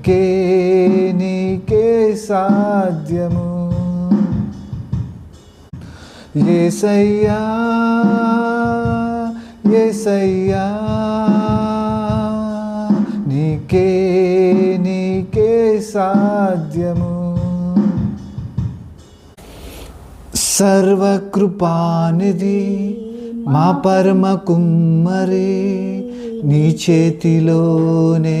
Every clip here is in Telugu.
నీకే నీకే సాధ్యము. ఏసయ్యా ఏసయ్యా నీకే నీకే సాధ్యము. సర్వకృపానిధి మా పరమ కుమ్మరే నీ చేతిలోనే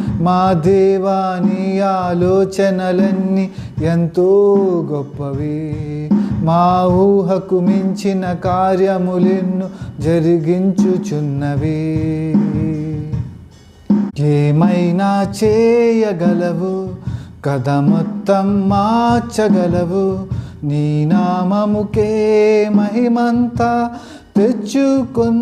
మా దేవాని ఆలోచనలన్నీ ఎంతో గొప్పవి. మా ఊహకు మించిన కార్యములెన్ను జరిగించుచున్నవి. ఏమైనా చేయగలవు? కథ మొత్తం మార్చగలవు. నీ నామముకే మహిమంతా తెచ్చుకొందువు.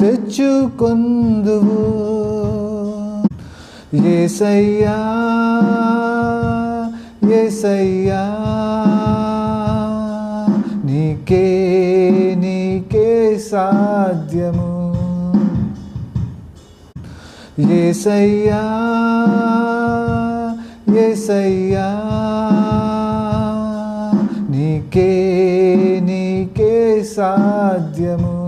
తెచ్చుకొందువు. ఏసయ్యా ఏసయ్యా నీకే నీకే సాధ్యము. ఏసయ్యా ఏసయ్యా నీకే నీకే సాధ్యము.